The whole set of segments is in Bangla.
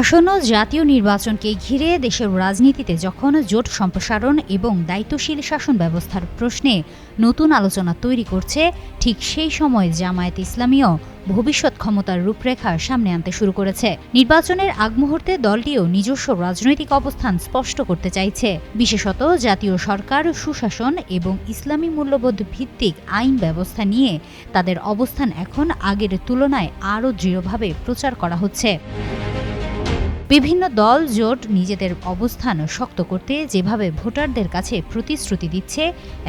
আসন্ন জাতীয় নির্বাচনকে ঘিরে দেশের রাজনীতিতে যখন জোট সম্প্রসারণ এবং দায়িত্বশীল শাসন ব্যবস্থার প্রশ্নে নতুন আলোচনা তৈরি করছে, ঠিক সেই সময় জামায়াত ইসলামীও ভবিষ্যৎ ক্ষমতার রূপরেখা সামনে আনতে শুরু করেছে। নির্বাচনের আগ মুহূর্তে দলটিও নিজস্ব রাজনৈতিক অবস্থান স্পষ্ট করতে চাইছে। বিশেষত জাতীয় সরকার, সুশাসন এবং ইসলামী মূল্যবোধ ভিত্তিক আইন ব্যবস্থা নিয়ে তাদের অবস্থান এখন আগের তুলনায় আরও দৃঢ়ভাবে প্রচার করা হচ্ছে। বিভিন্ন দল জোট নিজেদের অবস্থান শক্ত করতে যেভাবে ভোটারদের কাছে প্রতিশ্রুতি দিচ্ছে,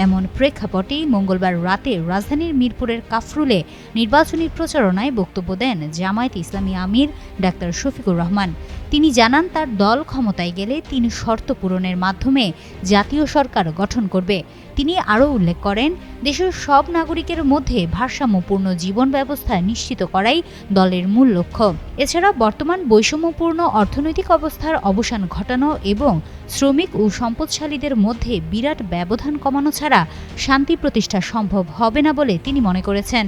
এমন প্রেক্ষাপটেই মঙ্গলবার রাতে রাজধানীর মিরপুরের কাফরুলে নির্বাচনী প্রচারণায় বক্তব্য দেন জামায়াত ইসলামী আমির ডাক্তার শফিকুর রহমান। তিনি জানান, তার দল ক্ষমতায় গেলে তিনি শর্ত পূরণের মাধ্যমে জাতীয় সরকার গঠন করবে। তিনি আরও উল্লেখ করেন, দেশের সব নাগরিকের মধ্যে ভারসাম্যপূর্ণ জীবন ব্যবস্থা নিশ্চিত করাই দলের মূল লক্ষ্য। এছাড়া বর্তমান বৈষম্যপূর্ণ অর্থনৈতিক অবস্থার অবসান ঘটানো এবং শ্রমিক ও সম্পদশালীদের মধ্যে বিরাট ব্যবধান কমানো ছাড়া শান্তি প্রতিষ্ঠা সম্ভব হবে না বলে তিনি মনে করেছেন।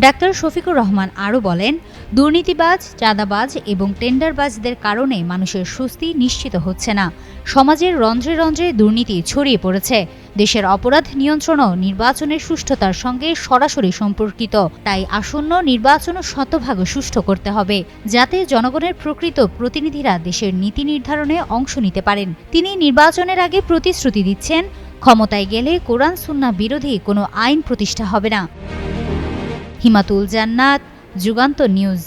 ডাক্তার শফিকুর রহমান আরও বলেন, দুর্নীতিবাজ, চাঁদাবাজ এবং টেন্ডারবাজদের কারণে মানুষের স্বস্তি নিশ্চিত হচ্ছে না। সমাজের রন্ধ্রে রন্ধ্রে দুর্নীতি ছড়িয়ে পড়েছে। দেশের অপরাধ নিয়ন্ত্রণও নির্বাচনের সুষ্ঠুতার সঙ্গে সরাসরি সম্পর্কিত। তাই আসন্ন নির্বাচনও শতভাগ সুষ্ঠু করতে হবে, যাতে জনগণের প্রকৃত প্রতিনিধিরা দেশের নীতি নির্ধারণে অংশ নিতে পারেন। তিনি নির্বাচনের আগে প্রতিশ্রুতি দিচ্ছেন, ক্ষমতায় গেলে কোরআন সুন্না বিরোধী কোনো আইন প্রতিষ্ঠা হবে না। হিমাতুল জান্নাত, যুগান্ত নিউজ।